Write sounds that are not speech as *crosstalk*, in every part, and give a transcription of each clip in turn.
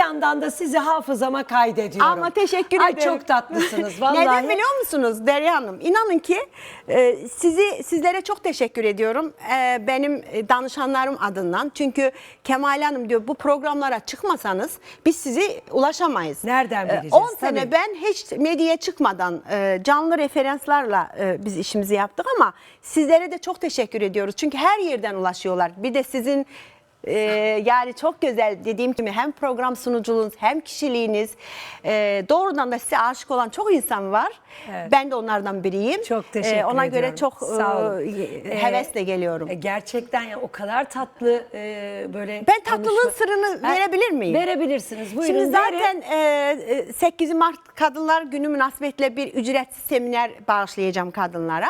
yandan da sizi hafızama kaydediyorum. Ama teşekkür Ay, ederim. çok tatlısınız *laughs* vallahi. Neden biliyor musunuz Derya Hanım? İnanın ki e, sizi sizlere çok teşekkür ediyorum. E, benim e, danışanlarım adından. Çünkü Kemal Hanım diyor bu programlara çıkmasanız biz sizi ulaşamayız. Nereden bileceğiz? 10 Tabii. sene ben hiç medyaya çıkmadan e, canlı referanslarla e, biz işimizi yaptık ama sizlere de çok teşekkür ediyoruz. Çünkü her yerden ulaşıyorlar. Bir de sizin e, yani çok güzel dediğim gibi hem program sunuculuğunuz hem kişiliğiniz e, doğrudan da size aşık olan çok insan var. Evet. Ben de onlardan biriyim. Çok teşekkür E, Ona ediyorum. göre çok e, hevesle geliyorum. E, gerçekten ya o kadar tatlı e, böyle Ben tatlılığın konuşma- sırrını Ha, verebilir miyim? Verebilirsiniz. Buyurun. Şimdi zaten e, e, 8 Mart Kadınlar Günü münasibetle bir ücretsiz seminer bağışlayacağım kadınlara.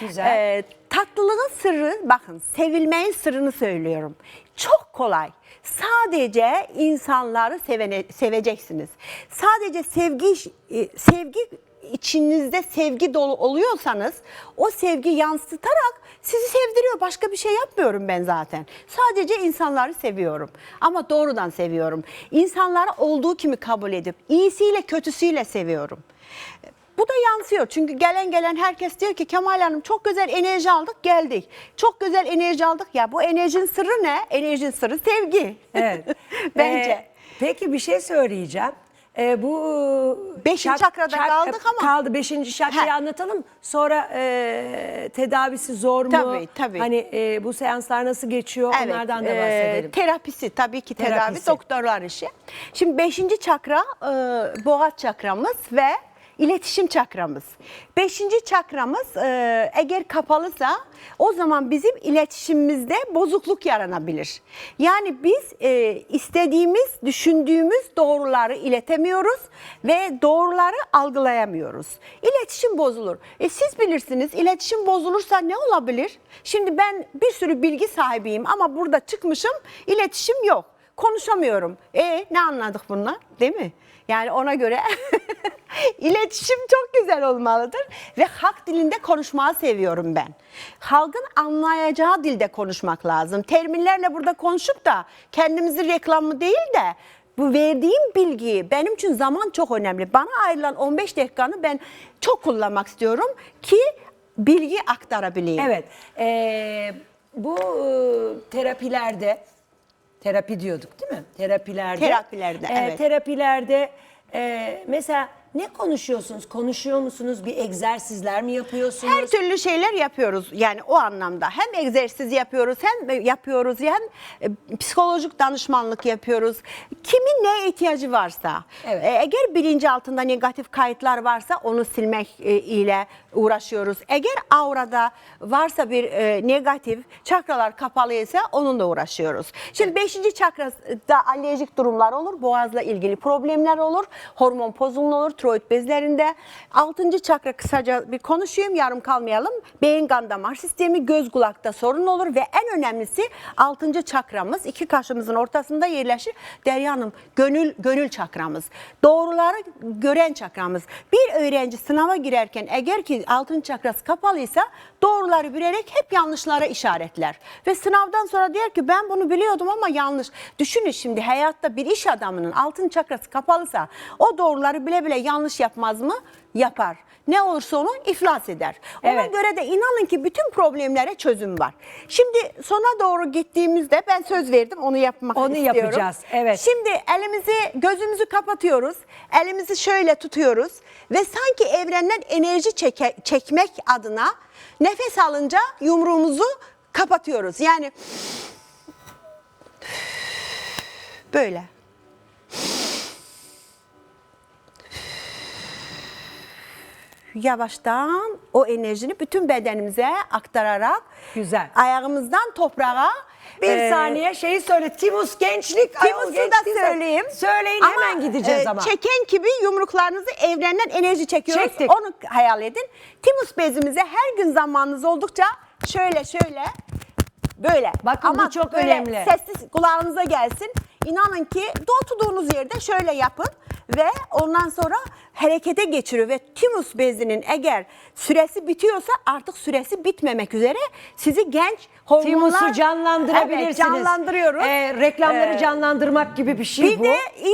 Güzel. E, tatlılığın sırrı bakın sevilmeyin sırrını söylüyorum. Çok kolay. Sadece insanları sevene, seveceksiniz. Sadece sevgi e, sevgi içinizde sevgi dolu oluyorsanız o sevgi yansıtarak sizi sevdiriyor. Başka bir şey yapmıyorum ben zaten. Sadece insanları seviyorum. Ama doğrudan seviyorum. İnsanları olduğu gibi kabul edip iyisiyle kötüsüyle seviyorum. Bu da yansıyor. Çünkü gelen gelen herkes diyor ki Kemal Hanım çok güzel enerji aldık geldik. Çok güzel enerji aldık. Ya bu enerjinin sırrı ne? Enerjinin sırrı sevgi. Evet. *laughs* Bence. Ee, peki bir şey söyleyeceğim. Ee, bu Beşinci çakrada kaldık ama- Kaldı beşinci çakrayı He. anlatalım. Sonra e, tedavisi zor mu? Tabii, tabii. Hani e, bu seanslar nasıl geçiyor? Onlardan da e, bahsedelim. terapisi tabii ki tedavi Terapisi. doktorlar işi. Şimdi beşinci çakra e, boğaz çakramız ve iletişim çakramız. Beşinci çakramız e, eğer kapalısa o zaman bizim iletişimimizde bozukluk yaranabilir. Yani biz e, istediğimiz, düşündüğümüz doğruları iletemiyoruz ve doğruları algılayamıyoruz. İletişim bozulur. E siz bilirsiniz iletişim bozulursa ne olabilir? Şimdi ben bir sürü bilgi sahibiyim ama burada çıkmışım iletişim yok. Konuşamıyorum. E ne anladık bunlar? Değil mi? Yani ona göre *laughs* iletişim çok güzel olmalıdır ve halk dilinde konuşmayı seviyorum ben. Halkın anlayacağı dilde konuşmak lazım. Terminlerle burada konuşup da kendimizi reklamı değil de bu verdiğim bilgiyi benim için zaman çok önemli. Bana ayrılan 15 dakikanı ben çok kullanmak istiyorum ki bilgi aktarabileyim. Evet. e, bu e, terapilerde terapi diyorduk değil mi? Terapilerde. Terapilerde, e, evet. Terapilerde e, mesela ne konuşuyorsunuz? Konuşuyor musunuz? Bir egzersizler mi yapıyorsunuz? Her türlü şeyler yapıyoruz yani o anlamda. Hem egzersiz yapıyoruz hem yapıyoruz hem e, psikolojik danışmanlık yapıyoruz. Kimin neye ihtiyacı varsa. Evet. E, Eğer bilinci altında negatif kayıtlar varsa onu silmek e, ile uğraşıyoruz. Eğer aurada varsa bir e, negatif çakralar kapalıysa onunla uğraşıyoruz. Şimdi 5. çakrada alerjik durumlar olur. Boğazla ilgili problemler olur. Hormon bozulma olur. Tiroid bezlerinde. 6. çakra kısaca bir konuşayım yarım kalmayalım. Beyin kan damar sistemi, göz kulakta sorun olur ve en önemlisi 6. çakramız iki kaşımızın ortasında yerleşir. Derya Hanım gönül gönül çakramız. Doğruları gören çakramız. Bir öğrenci sınava girerken eğer ki altın çakrası kapalıysa doğruları bilerek hep yanlışlara işaretler. Ve sınavdan sonra der ki ben bunu biliyordum ama yanlış. Düşünün şimdi hayatta bir iş adamının altın çakrası kapalısa o doğruları bile bile yanlış yapmaz mı? Yapar. Ne olursa onu iflas eder. Ona Evet. göre de inanın ki bütün problemlere çözüm var. Şimdi sona doğru gittiğimizde ben söz verdim onu yapmak Onu istiyorum. yapacağız, evet. Şimdi elimizi gözümüzü kapatıyoruz. Elimizi şöyle tutuyoruz ve sanki evrenden enerji çeke- çekmek adına nefes alınca yumruğumuzu kapatıyoruz. Yani böyle. Yavaştan o enerjini bütün bedenimize aktararak Güzel. ayağımızdan toprağa Bir e, saniye şeyi söyle. Timus gençlik. ayol Timus'u da söyleyeyim. Söyleyin hemen gideceğiz e, ama. Çeken gibi yumruklarınızı evrenden enerji çekiyoruz. Çektik. Onu hayal edin. Timus bezimize her gün zamanınız oldukça şöyle şöyle böyle. Bakın bu çok önemli. Sessiz kulağınıza gelsin. İnanın ki oturduğunuz yerde şöyle yapın ve ondan sonra harekete geçiriyor ve timus bezinin eğer süresi bitiyorsa artık süresi bitmemek üzere sizi genç hormonlar Timus'u canlandırabilirsiniz. Evet, canlandırıyoruz. Ee, reklamları Ee, canlandırmak gibi bir şey bir bu. de